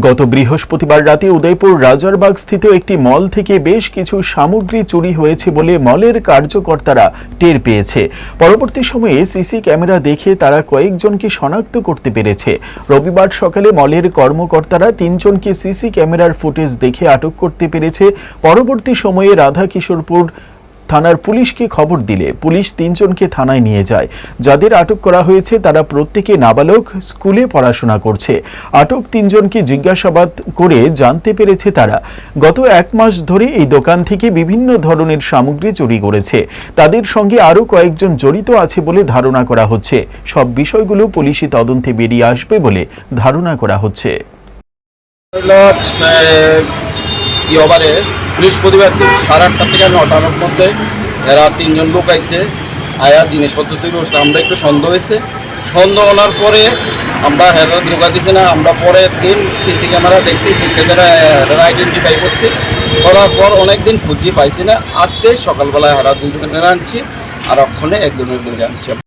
গত বৃহস্পতিবার রাতে উদয়পুর রাজারবাগ স্থিত একটি মল থেকে বেশ কিছু সামগ্রী চুরি হয়েছে বলে মলের কার্যকর্তারা টের পেয়েছে। পরবর্তী সময়ে সিসি ক্যামেরা দেখে তারা কয়েকজনকে শনাক্ত করতে পেরেছে। রবিবার সকালে মলের কর্মকর্তারা তিনজনকে সিসি ক্যামেরার ফুটেজ দেখে আটক করতে পেরেছে। পরবর্তী সময়ে রাধা কিশোরপুর থানার পুলিশকে খবর দিলে? পুলিশ তিনজনকে থানায় নিয়ে যায়। যাদের আটক করা হয়েছে, তারা প্রত্যেকে নাবালক, স্কুলে পড়াশোনা করছে। আটক তিনজনকে জিজ্ঞাসাবাদ করে জানতে পেরেছে তারা। গত এক মাস ধরে এই দোকান থেকে বিভিন্ন ধরনের সামগ্রী চুরি করেছে। তাদের সঙ্গে আরও কয়েকজন জড়িত আছে বলে ধারণা করা হচ্ছে। সব বিষয়গুলো পুলিশি তদন্তে বেরিয়ে আসবে বলে ধারণা করা হচ্ছে। হচ্ছে ইয়বারে বৃহস্পতিবার সাড়ে আটটা থেকে নটার মধ্যে এরা তিনজন লোক আইছে আয়া জিনিসপত্র চুরি করছে। আমরা একটু সন্দেহ হয়েছে। সন্দেহ হওয়ার পরে আমরা হেরার ঢোকা দিছি না। আমরা পরে দিন সিসি ক্যামেরা দেখছি ক্যামেরা আইডেন্টিফাই করছি। করার পর অনেক দিন খুঁজি পাইছি না। আজকে সকালবেলায় হেরা দুজনে আনছি। আর অক্ষণে একজনের দৌড়ে আনছি।